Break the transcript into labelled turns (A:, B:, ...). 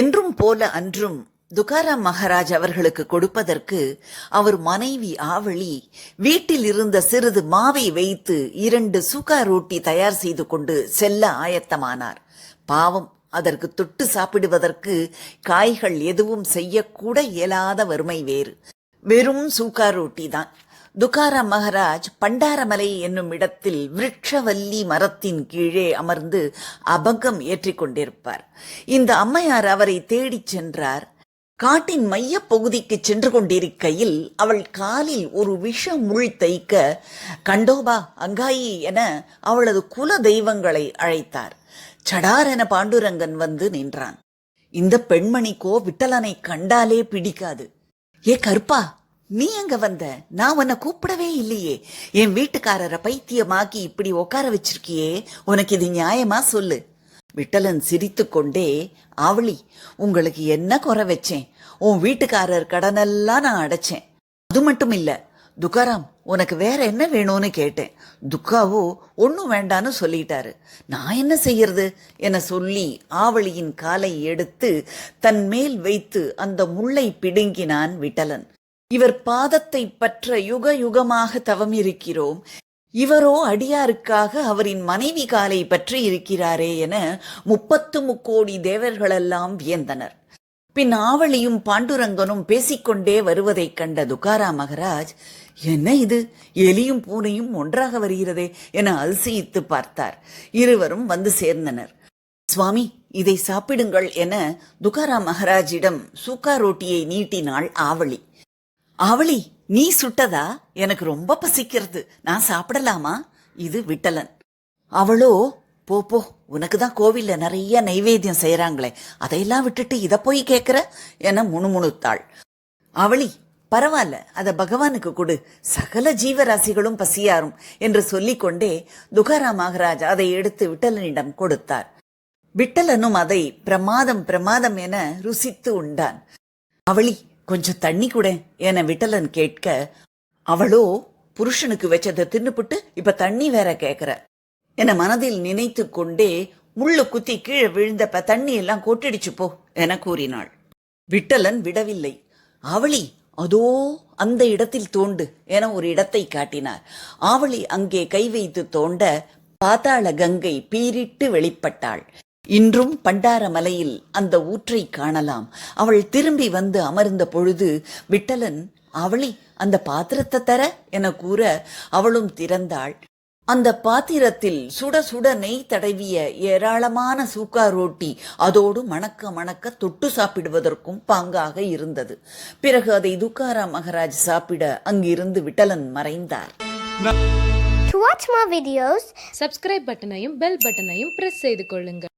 A: என்றும் போல அன்றும் துகாராம் மகாராஜ் அவர்களுக்கு கொடுப்பதற்கு அவர் மனைவி ஆவளி வீட்டில் இருந்த சிறிது மாவை வைத்து இரண்டு சுகா ரொட்டி தயார் செய்து கொண்டு செல்ல ஆயத்தமானார். பாவம் அதற்கு தொட்டு சாப்பிடுவதற்கு காய்கள் எதுவும் செய்யக்கூட இயலாத வறுமை வேறு. வெறும் சூக்கா ரொட்டி தான் துகாராம் மகாராஜ் பண்டாரமலை என்னும் இடத்தில் விருட்சவல்லி மரத்தின் கீழே அமர்ந்து அபங்கம் ஏற்றிக் கொண்டிருப்பார். இந்த அம்மையார் அவரை தேடிச் சென்றார். காட்டின் மையப் பகுதிக்கு சென்று கொண்டிருக்கையில் அவள் காலில் ஒரு விஷ முள் தைக்க கண்டோபா அங்காயி என அவளது குல தெய்வங்களை அழைத்தார். சடார் என பாண்டுரங்கன் வந்து நின்றான். இந்த பெண்மணிக்கோ விட்டலனை கண்டாலே பிடிக்காது. ஏ கருப்பா நீ எங்க வந்த? நான் உன்னை கூப்பிடவே இல்லையே. என் வீட்டுக்காரரை பைத்தியமாக்கி இப்படி உட்கார வச்சிருக்கியே. உனக்கு இது நியாயமா சொல்லு. விட்டலன் சிரித்துக்கொண்டே ஆவளி உங்களுக்கு என்ன குறை வச்சேன்? உன் வீட்டுக்காரர் கடனெல்லாம் நான் அடைச்சேன். அது மட்டும் இல்ல துக்காராம் உனக்கு வேற என்ன வேணும்னு கேட்டேன். துக்காவோ ஒன்னும் வேண்டான்னு சொல்லிட்டாரு. நான் என்ன செய்யறது? என சொல்லி ஆவளியின் காலை எடுத்து தன் மேல் வைத்து அந்த முள்ளை பிடுங்கினான் விட்டலன். இவர் பாதத்தை பற்ற யுக யுகமாக தவம் இருக்கிறோம் இவரோ அடியாருக்காக அவரின் மனைவி காலை பற்றி இருக்கிறாரே என முப்பத்து முக்கோடி தேவர்களெல்லாம் வியந்தனர். பின் ஆவளியும் பாண்டுரங்கனும் பேசிக்கொண்டே வருவதைக் கண்ட துகாரா மகராஜ் என்ன இது? எலியும் பூனையும் ஒன்றாக வருகிறதே என அல்சியித்து பார்த்தார். இருவரும் வந்து சேர்ந்தனர். சுவாமி இதை சாப்பிடுங்கள் என துகாரா மகராஜிடம் சூக்கா ரோட்டியை நீட்டினாள் ஆவளி அவளி நீ சுட்டதா? எனக்கு ரொம்ப பசிக்கிறது. நான் சாப்பிடலாமா? இது விட்டலன். அவளோ போ போ உனக்கு தான் கோவில்ல நிறைய நைவேத்தியம் செய்யறாங்களே அதையெல்லாம் விட்டுட்டு இதை போய் கேக்குற? என முணுமுணுத்தாள். அவளி பரவாயில்ல அத பகவானுக்கு கொடு. சகல ஜீவராசிகளும் பசியாரும் என்று சொல்லிக்கொண்டே துகாரா மகாராஜ் அதை எடுத்து விட்டலனிடம் கொடுத்தார். விட்டலனும் அதை பிரமாதம் பிரமாதம் என ருசித்து உண்டான். அவளி கொஞ்சம் தண்ணி கூட என விட்டலன் கேட்க அவளோ புருஷனுக்கு வச்சதை தின்னுபிட்டு இப்ப தண்ணி வேற கேக்குற. என மனதில் நினைத்து கொண்டே முள்ளு குத்தி கீழே விழுந்தப்ப தண்ணி எல்லாம் கொட்டிடுச்சு போ என கூறினாள். விட்டலன் விடவில்லை. அவளி அதோ அந்த இடத்தில் தோண்டு என ஒரு இடத்தை காட்டினார். ஆவளி அங்கே கை வைத்து தோண்ட பாதாள கங்கை பீரிட்டு வெளிப்பட்டாள். இன்றும் பண்டாரமலையில் அந்த ஊற்றை காணலாம். அவள் திரும்பி வந்து அமர்ந்த பொழுது விட்டலன் அவளி அந்த பாத்திரத்தை தர என கூற அவளும் திறந்தாள். அந்த பாத்திரத்தில் சுட சுட நெய் தடவிய ஏராளமான சூக்கா ரொட்டி அதோடு மணக்க மணக்க தொட்டு சாப்பிடுவதற்கும் பாங்காக இருந்தது. பிறகு அதை துக்காரா மகராஜ் சாப்பிட அங்கிருந்து விட்டலன் மறைந்தார்.
B: To watch more videos,
C: subscribe பட்டனையும் பெல் பட்டனையும் பிரஸ் செய்து கொள்ளுங்கள்.